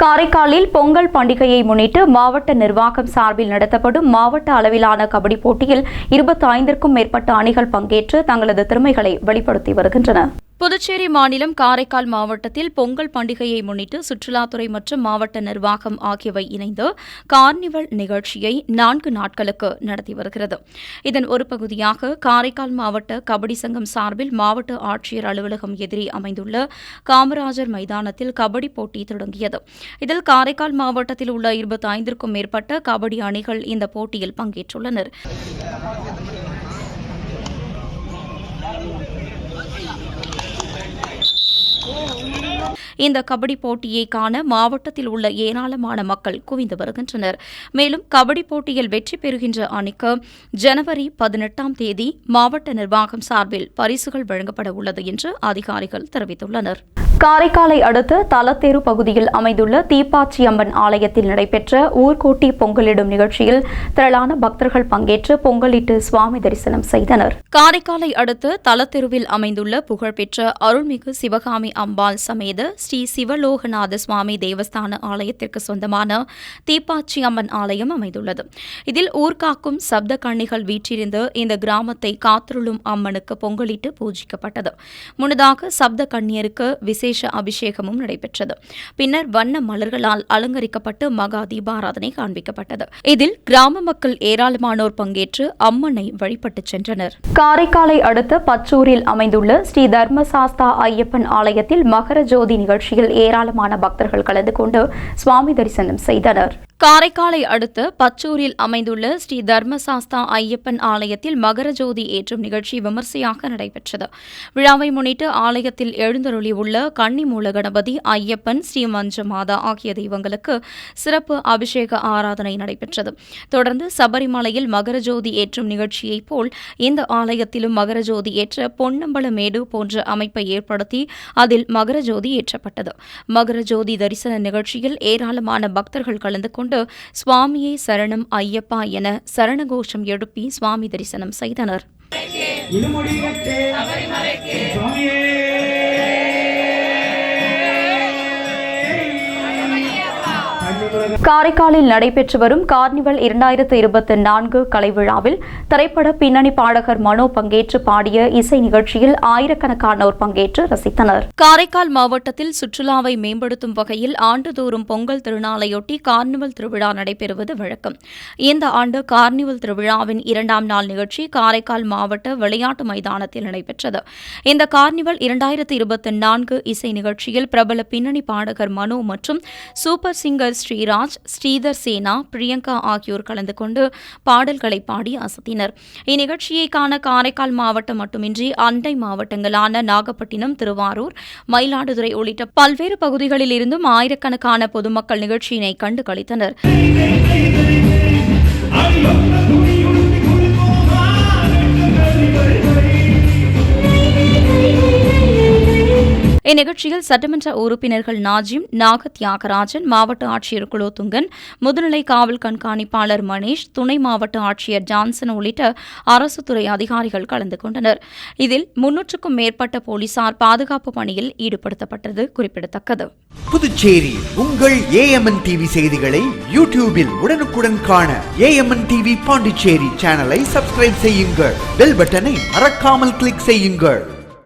காரைக்காலில் பொங்கல் பண்டிகையை முன்னிட்டு மாவட்ட நிர்வாகம் சார்பில் நடத்தப்படும் மாவட்ட அளவிலான கபடி போட்டியில் இருபத்தி ஐந்திற்கும் மேற்பட்ட அணிகள் பங்கேற்று தங்களது திறமைகளை வெளிப்படுத்தி வருகின்றன. புதுச்சேரி மாநிலம் காரைக்கால் மாவட்டத்தில் பொங்கல் பண்டிகையை முன்னிட்டு சுற்றுலாத்துறை மற்றும் மாவட்ட நிர்வாகம் ஆகியவை இணைந்து கார்னிவல் நிகழ்ச்சியை நான்கு நாட்களுக்கு நடத்தி வருகிறது. இதன் ஒரு பகுதியாக காரைக்கால் மாவட்ட கபடி சங்கம் சார்பில் மாவட்ட ஆட்சியர் அலுவலகம் எதிரே அமைந்துள்ள காமராஜர் மைதானத்தில் கபடி போட்டி தொடங்கியது. இதில் காரைக்கால் மாவட்டத்தில் உள்ள இருபத்தி ஐந்திற்கும் மேற்பட்ட கபடி அணிகள் இந்த போட்டியில் பங்கேற்றுள்ளனர். すごいな! இந்த கபடி போட்டியை காண மாவட்டத்தில் உள்ள ஏராளமான மக்கள் குவிந்து வருகின்றனர். மேலும் கபடி போட்டியில் வெற்றி பெறுகின்ற அணிக்கு ஜனவரி பதினெட்டாம் தேதி மாவட்ட நிர்வாகம் சார்பில் பரிசுகள் வழங்கப்பட உள்ளது என்று அதிகாரிகள் தெரிவித்துள்ளனர். காரைக்காலை அடுத்த தலத்தேரு பகுதியில் அமைந்துள்ள தீப்பாச்சி அம்மன் ஆலயத்தில் நடைபெற்ற ஊர்கோட்டி பொங்கலிடும் நிகழ்ச்சியில் திரளான பக்தர்கள் பங்கேற்று பொங்கலிட்டு சுவாமி தரிசனம் செய்தனர். காரைக்காலை அடுத்து தலத்தெருவில் அமைந்துள்ள புகழ்பெற்ற அருள்மிகு சிவகாமி அம்பாள் சமேத ஸ்ரீ சிவலோகநாத சுவாமி தேவஸ்தான ஆலயத்திற்கு சொந்தமான தீப்பாச்சி அம்மன் ஆலயம் அமைந்துள்ளது. இதில் ஊர்காக்கும் சப்த கண்ணிகள் வீற்றிருந்து இந்த கிராமத்தை காத்திருளும் அம்மனுக்கு பொங்கலிட்டு பூஜிக்கப்பட்டது. முன்னதாக சப்த கண்ணியருக்கு விசேஷ அபிஷேகமும் நடைபெற்றது. பின்னர் வண்ண மலர்களால் அலங்கரிக்கப்பட்டு மகா தீபாராதனை காண்பிக்கப்பட்டது. இதில் கிராம மக்கள் ஏராளமானோர் பங்கேற்று அம்மனை வழிபட்டுச் சென்றனர். காரைக்காலை அடுத்த பச்சூரில் அமைந்துள்ள ஸ்ரீ தர்மசாஸ்தா ஐயப்பன் ஆலயத்தில் மகர ஜோதி நிகழ்ச்சியில் ஏராளமான பக்தர்கள் கலந்து கொண்டு சுவாமி தரிசனம் செய்தனர். காரைக்காலை அடுத்து பச்சூரில் அமைந்துள்ள ஸ்ரீ தர்மசாஸ்தா ஐயப்பன் ஆலயத்தில் மகர ஜோதி ஏற்றும் நிகழ்ச்சி விமர்சையாக நடைபெற்றது. விழாவை முன்னிட்டு ஆலயத்தில் எழுந்தருளியுள்ள கன்னிமூல கணபதி ஐயப்பன் ஸ்ரீ மஞ்ச மாதா ஆகிய தெய்வங்களுக்கு சிறப்பு அபிஷேக ஆராதனை நடைபெற்றது. தொடர்ந்து சபரிமலையில் மகர ஜோதி ஏற்றும் நிகழ்ச்சியைப் போல் இந்த ஆலயத்திலும் மகர ஜோதி ஏற்ற பொன்னம்பலமேடு போன்ற அமைப்பை ஏற்படுத்தி அதில் மகர ஜோதி ஏற்றப்பட்டது. மகர ஜோதி தரிசன நிகழ்ச்சியில் ஏராளமான பக்தர்கள் கலந்து கொண்டு சுவாமியே சரணம் ஐயப்பா என சரணகோஷம் எழுப்பி சுவாமி தரிசனம் செய்தனர். காரைக்காலில் நடைபெற்று வரும் கார்னிவல் இரண்டாயிரத்து இருபத்தி நான்கு கலை விழாவில் திரைப்பட பின்னணி பாடகர் மனோ பங்கேற்று பாடிய இசை நிகழ்ச்சியில் ஆயிரக்கணக்கானோர் பங்கேற்று ரசித்தனர். காரைக்கால் மாவட்டத்தில் சுற்றுலாவை மேம்படுத்தும் வகையில் ஆண்டுதோறும் பொங்கல் திருநாளையொட்டி கார்னிவல் திருவிழா நடைபெறுவது வழக்கம். இந்த ஆண்டு கார்னிவல் திருவிழாவின் இரண்டாம் நாள் நிகழ்ச்சி காரைக்கால் மாவட்ட விளையாட்டு மைதானத்தில் நடைபெற்றது. இந்த கார்னிவல் இரண்டாயிரத்து இருபத்தி நான்கு இசை நிகழ்ச்சியில் பிரபல பின்னணி பாடகர் மனோ மற்றும் சூப்பர் சிங்கர் ஸ்ரீராஜ் ஸ்ரீதர் சேனா பிரியங்கா ஆகியோர் கலந்து கொண்டு பாடல்களை பாடி அசத்தினர். இந்நிகழ்ச்சியை காண காரைக்கால் மாவட்டம் மட்டுமின்றி அண்டை மாவட்டங்களான நாகப்பட்டினம் திருவாரூர் மயிலாடுதுறை உள்ளிட்ட பல்வேறு பகுதிகளில் இருந்தும் ஆயிரக்கணக்கான பொதுமக்கள் நிகழ்ச்சியினை கண்டு கழித்தனர் இந்நிகழ்ச்சியில் சட்டமன்ற உறுப்பினர்கள் நாஜிம் நாக தியாகராஜன் மாவட்ட ஆட்சியர் குலோத்துங்கன் முதுநிலை காவல் கண்காணிப்பாளர் மணீஷ் துணை மாவட்ட ஆட்சியர் ஜான்சன் உள்ளிட்ட அரசு துறை அதிகாரிகள் கலந்து கொண்டனர். இதில் முன்னூற்றுக்கும் மேற்பட்ட போலீசார் பாதுகாப்பு பணியில் ஈடுபடுத்தப்பட்டது குறிப்பிடத்தக்கது. புதுச்சேரி உங்கள் ஏஎம்என் டிவி செய்திகளை யூடியூபில் உடனுக்குடன் காண ஏஎம்என் டிவி பாண்டிச்சேரி சேனலை சப்ஸ்கிரைப் செய்யுங்கள். பெல் பட்டனை மறக்காமல் கிளிக் செய்யுங்கள்.